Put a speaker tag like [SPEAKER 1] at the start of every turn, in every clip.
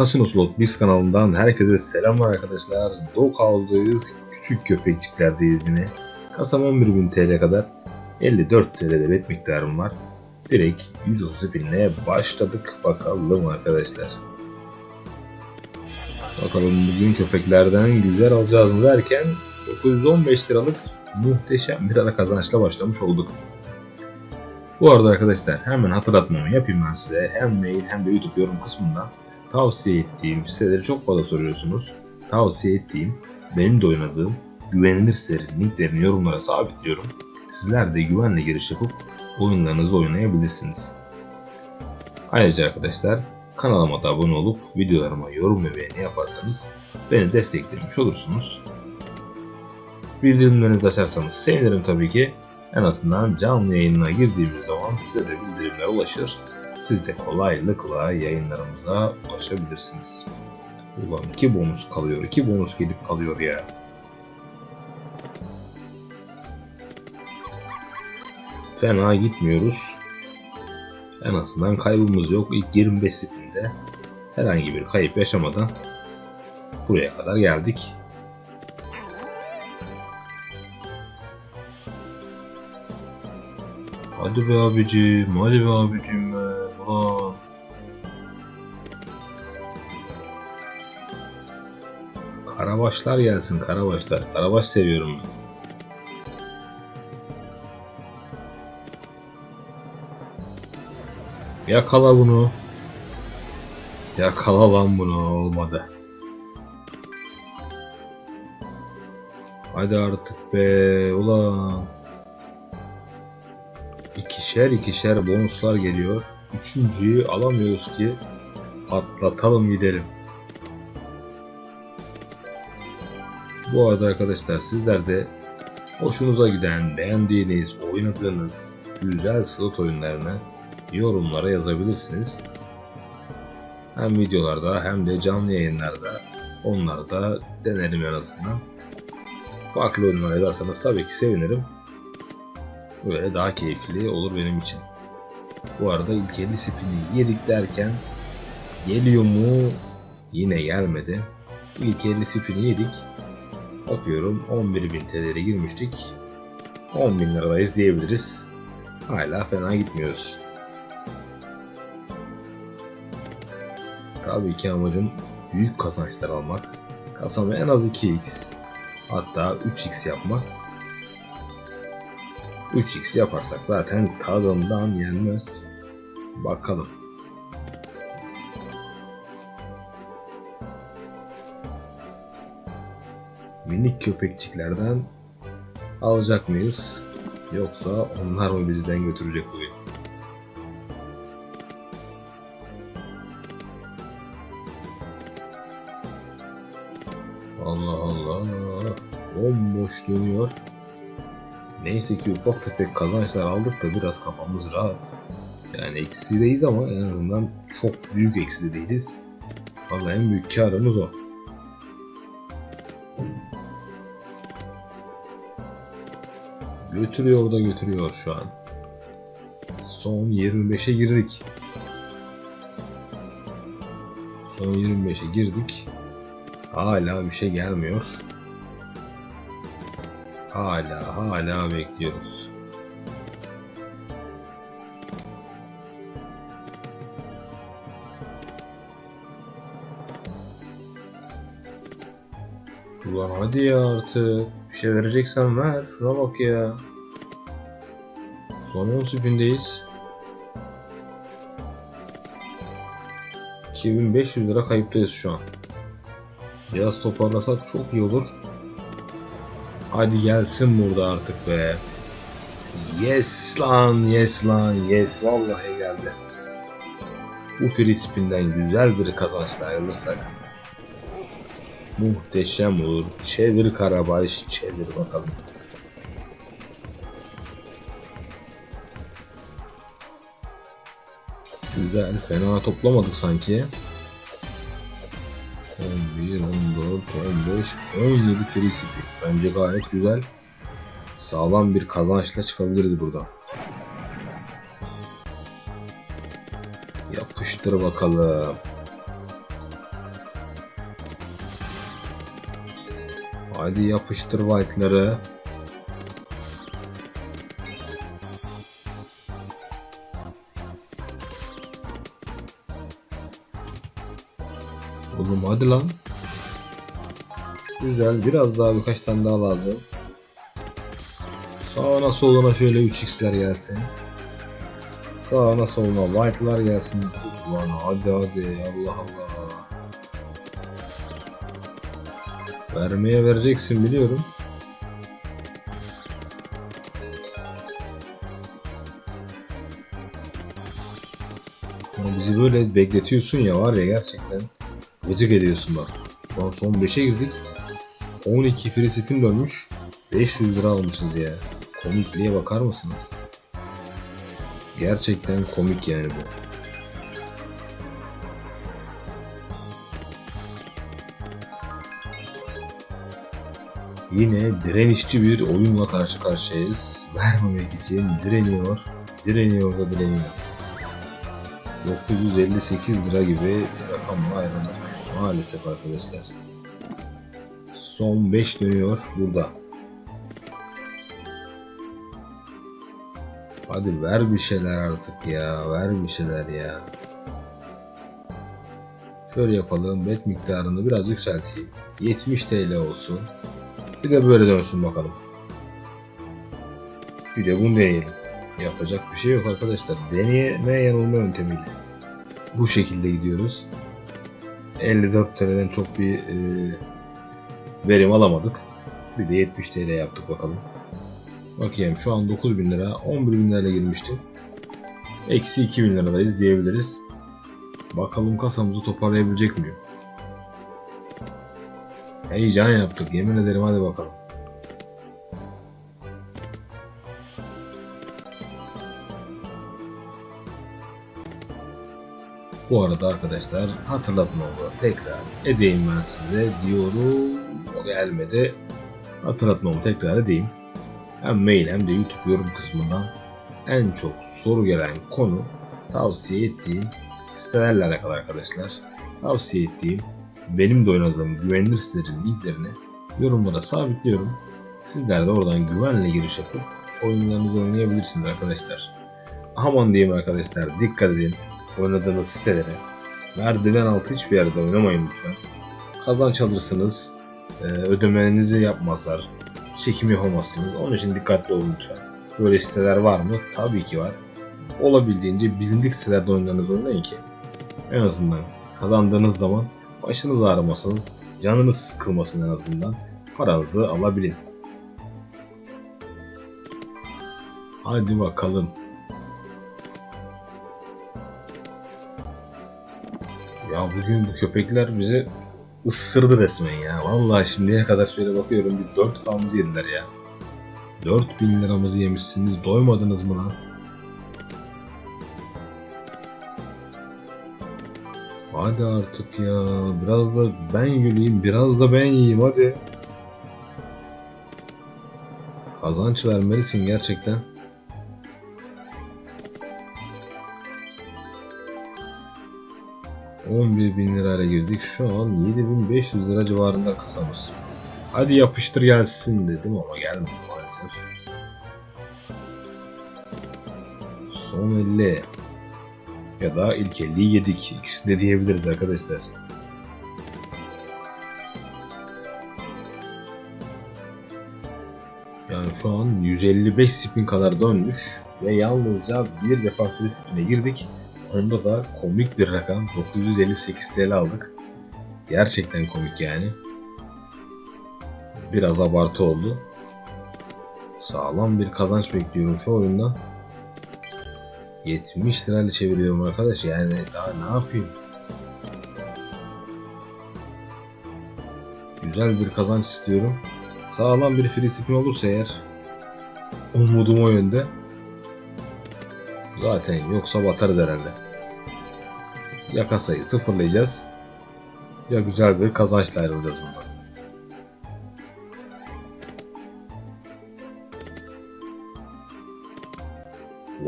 [SPEAKER 1] Casino Slot Mix kanalından herkese selamlar arkadaşlar. Doghouse'dayız. Küçük köpekçiklerdeyiz yine. Kasam 11.000 TL kadar. 54 TL'de bet miktarım var. Direkt 130 binle başladık bakalım arkadaşlar. Bakalım bugün köpeklerden güzel alacağız mı derken 915 liralık muhteşem bir ara kazançla başlamış olduk. Bu arada arkadaşlar hemen hatırlatmamı yapayım ben size. Hem mail hem de YouTube yorum kısmından tavsiye ettiğim siteleri çok fazla soruyorsunuz. Tavsiye ettiğim, benim de oynadığım güvenilir sitelerin linklerini yorumlara sabitliyorum. Sizler de güvenle giriş yapıp oyunlarınızı oynayabilirsiniz. Ayrıca arkadaşlar kanalıma da abone olup videolarıma yorum ve beğeni yaparsanız beni desteklemiş olursunuz. Bildirimlerinizi açarsanız sevinirim tabii ki. En azından canlı yayınına girdiğimiz zaman size de bildirimler ulaşır. Siz de kolaylıkla yayınlarımıza ulaşabilirsiniz. Ulan iki bonus kalıyor, iki bonus gelip kalıyor ya. Fena gitmiyoruz. En azından kaybımız yok. İlk 25 spinde herhangi bir kayıp yaşamadan buraya kadar geldik. Hadi be abicim, hadi be abicim be. Karabaşlar gelsin, karabaşlar. Karabaş seviyorum ben. Yakala bunu. Yakala lan bunu. Olmadı. Hadi artık be. Ulan. İkişer ikişer bonuslar geliyor. Üçüncüyü alamıyoruz ki atlatalım gidelim. Bu arada arkadaşlar sizler de hoşunuza giden, beğendiğiniz, oynadığınız güzel slot oyunlarını yorumlara yazabilirsiniz. Hem videolarda hem de canlı yayınlarda onları da denerim en azından. Farklı oyunlar yazarsanız tabii ki sevinirim. Böyle daha keyifli olur benim için. Bu arada ilk 50 spini yedik derken geliyor mu? Yine gelmedi. İlk 50 spini yedik. Bakıyorum 11.000 TL'ye girmiştik. 10.000 liradayız diyebiliriz. Hala fena gitmiyoruz. Tabii ki amacım büyük kazançlar almak. Kasamı en az 2x hatta 3x yapmak. 3x yaparsak zaten tadından yenmez. Bakalım. Minik köpekçiklerden alacak mıyız? Yoksa onlar mı bizden götürecek bugün? Allah Allah. Bomboş dönüyor. Neyse ki ufak tefek kazançlar aldık da biraz kafamız rahat. Yani eksideyiz ama en azından çok büyük ekside değiliz. Vallahi en büyük karımız o. Götürüyor da götürüyor şu an. Son 25'e girdik. Son 25'e girdik. Hala bir şey gelmiyor. Hala hala bekliyoruz. Ulan hadi ya artık. Bir şey vereceksen ver. Şuna bak ya. Son 10 spindeyiz. 2500 lira kayıptayız şu an. Biraz toparlasak çok iyi olur. Hadi gelsin burada artık be. Yes lan, yes lan, yes vallahi geldi. Bu free spin'den güzel bir kazançla ayrılırsak muhteşem olur. Çevir Karabaş, çevir bakalım. Güzel, fena toplamadık sanki. 11, 14, 15, 17 free spin. Bence gayet güzel. Sağlam bir kazançla çıkabiliriz burada. Yapıştır bakalım. Hadi yapıştır white'ları. Oğlum hadi lan. Güzel. Biraz daha birkaç tane daha lazım. Sağına soluna şöyle 3x'ler gelsin. Sağına soluna white'lar gelsin. Lan hadi hadi Allah Allah. Vermeye vereceksin biliyorum. Ama bizi böyle bekletiyorsun ya var ya gerçekten gıcık ediyorsun bak. Lan son 5'e girdik. 12 free spin dönmüş. 500 lira almışız ya. Komikliğe bakar mısınız? Gerçekten komik yani bu. Yine direnişçi bir oyunla karşı karşıyayız. Vermemek için direniyor, direniyor da direniyor. 958 lira gibi rakamla ayrıldık. Maalesef arkadaşlar. Son 5 dönüyor burada. Hadi ver bir şeyler artık ya. Ver bir şeyler ya. Şöyle yapalım. Bet miktarını biraz yükselteyim. 70 TL olsun. Bir de böyle dönsün bakalım. Bir de bunu deneyelim. Yapacak bir şey yok arkadaşlar. Deneme yanılma yöntemiyle. Bu şekilde gidiyoruz. 54 TL'den çok bir e, verim alamadık. Bir de 70 TL yaptık bakalım. Bakayım şu an 9000 lira 11.000 lirayla girmiştim. Eksi 2000 liradayız diyebiliriz. Bakalım kasamızı toparlayabilecek miyim? Heyecan yaptık yemin ederim hadi bakalım. Bu arada arkadaşlar hatırlatma oldu. Tekrar edeyim ben size diyorum. O gelmedi. Hatırlatmamı tekrar edeyim. Hem mail hem de YouTube yorum kısmından en çok soru gelen konu tavsiye ettiğim sitelerle alakalı arkadaşlar. Tavsiye ettiğim benim de oynadığım güvenilir sitelerin linklerini yorumlara sabitliyorum. Sizler de oradan güvenle giriş yapıp oyunlarınızı oynayabilirsiniz arkadaşlar. Aman diyeyim arkadaşlar dikkat edin oynadığınız sitelere. Merdiven altı hiçbir yerde oynamayın lütfen. Kazanç alırsınız, e, ödemenizi yapmazlar, çekim yapamazsınız. Onun için dikkatli olun lütfen. Böyle siteler var mı? Tabii ki var. Olabildiğince bilindik sitelerde oynadığınız oynayın ki en azından kazandığınız zaman başınız ağrımasın, canınız sıkılmasın en azından paranızı alabilin. Hadi bakalım. Ya bugün bu köpekler bizi ısırdı resmen ya. Vallahi şimdiye kadar şöyle bakıyorum bir 4 kamızı yediler ya. 4000 liramızı yemişsiniz doymadınız mı lan? Hadi artık ya. Biraz da ben güleyim, biraz da ben yiyeyim hadi. Kazanç vermelisin gerçekten. bin lirayla girdik. Şu an 7500 lira civarında kasamız. Hadi yapıştır gelsin dedim ama gelmedi maalesef. Son 50 ya da ilk 50'yi yedik. İkisini de diyebiliriz arkadaşlar. Yani şu an 155 spin kadar dönmüş ve yalnızca bir defa free spin'e girdik. Onda da komik bir rakam 958 TL aldık. Gerçekten komik yani. Biraz abartı oldu. Sağlam bir kazanç bekliyorum şu oyundan. 70 lirayla çeviriyorum arkadaş yani daha ne yapayım? Güzel bir kazanç istiyorum. Sağlam bir free spin olursa eğer umudum o yönde. Zaten yoksa batarız herhalde. Ya kasayı sıfırlayacağız ya güzel bir kazançla ayrılacağız bundan.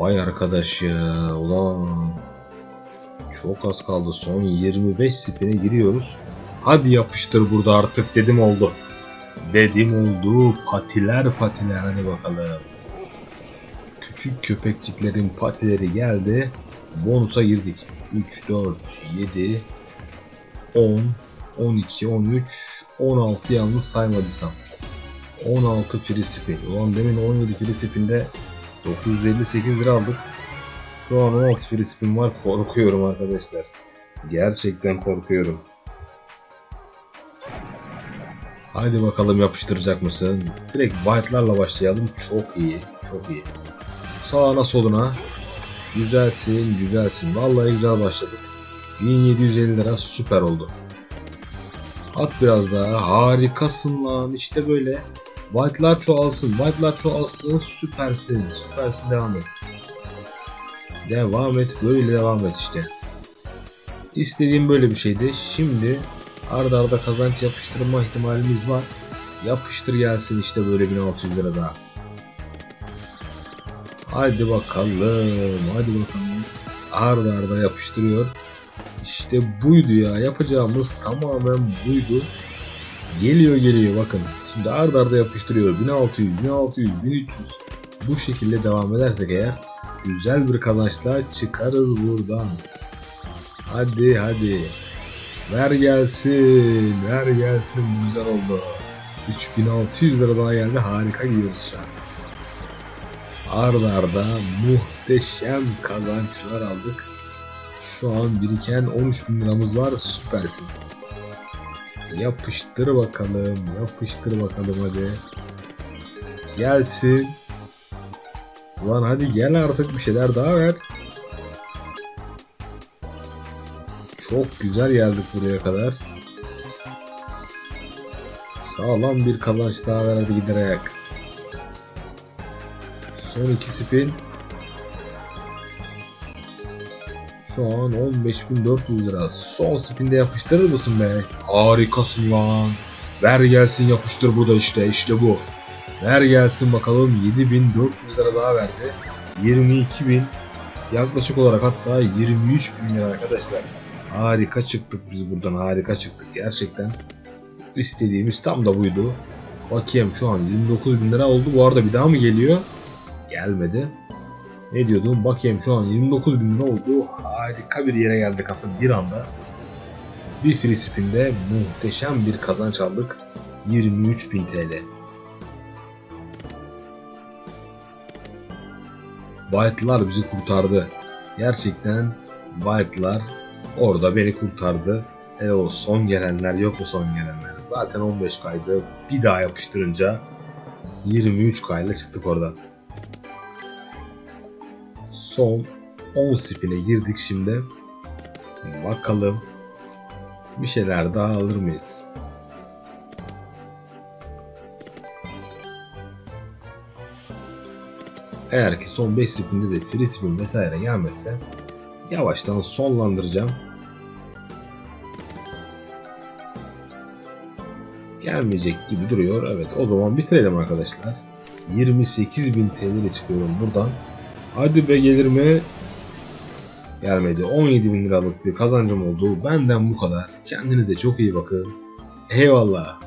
[SPEAKER 1] Vay arkadaş ya ulan. Çok az kaldı son 25 spine giriyoruz. Hadi yapıştır burada artık dedim oldu. Dedim oldu patiler patiler hadi bakalım. Küçük köpekçiklerin patileri geldi. Bonusa girdik. 3, 4, 7, 10, 12, 13, 16 yalnız saymadıysam. 16 free spin. Ulan demin 17 free spin'de 958 lira aldık. Şu an 16 free spin var. Korkuyorum arkadaşlar. Gerçekten korkuyorum. Haydi bakalım yapıştıracak mısın? Direkt white'larla başlayalım. Çok iyi. Çok iyi. Sağına soluna. Güzelsin, güzelsin. Vallahi güzel başladık. 1750 lira süper oldu. At biraz daha. Harikasın lan. İşte böyle. White'lar çoğalsın. White'lar çoğalsın. Süpersin. Süpersin. Devam et. Devam et. Böyle devam et işte. İstediğim böyle bir şeydi. Şimdi arda arda kazanç yapıştırma ihtimalimiz var. Yapıştır gelsin işte böyle 1600 lira daha. Hadi bakalım. Hadi bakalım. Arda arda yapıştırıyor. İşte buydu ya. Yapacağımız tamamen buydu. Geliyor geliyor bakın. Şimdi arda arda yapıştırıyor. 1600, 1600, 1300. Bu şekilde devam edersek eğer güzel bir kazançla çıkarız buradan. Hadi hadi. Ver gelsin. Ver gelsin. Güzel oldu. 3600 lira daha geldi. Harika gidiyoruz şu an. Arda arda muhteşem kazançlar aldık. Şu an biriken 13 bin liramız var. Süpersin. Yapıştır bakalım. Yapıştır bakalım hadi. Gelsin. Ulan hadi gel artık bir şeyler daha ver. Çok güzel geldik buraya kadar. Sağlam bir kazanç daha ver hadi giderek. Son iki spin. Şu an 15.400 lira. Son spinde yapıştırır mısın be? Harikasın lan. Ver gelsin yapıştır burada işte. işte bu. Ver gelsin bakalım 7400 lira daha verdi. 22.000 yaklaşık olarak hatta 23 bin lira arkadaşlar. Harika çıktık biz buradan harika çıktık gerçekten. İstediğimiz tam da buydu. Bakayım şu an 29 bin lira oldu. Bu arada bir daha mı geliyor? Gelmedi. Ne diyordum? Bakayım şu an 29 bin lira oldu. Harika bir yere geldik aslında bir anda. Bir free spin'de muhteşem bir kazanç aldık. 23.000 TL. White'lar bizi kurtardı. Gerçekten White'lar orada beni kurtardı. E o son gelenler yok mu son gelenler? Zaten 15 kaydı. Bir daha yapıştırınca 23 kayla çıktık oradan. Son 10 spin'e girdik şimdi. Bakalım bir şeyler daha alır mıyız? Eğer ki son 5 spinde de free spin vesaire gelmezse yavaştan sonlandıracağım. Gelmeyecek gibi duruyor. Evet o zaman bitirelim arkadaşlar. 28.000 TL ile çıkıyorum buradan. Hadi be gelir mi? Gelmedi. 17.000 liralık bir kazancım oldu. Benden bu kadar. Kendinize çok iyi bakın. Eyvallah.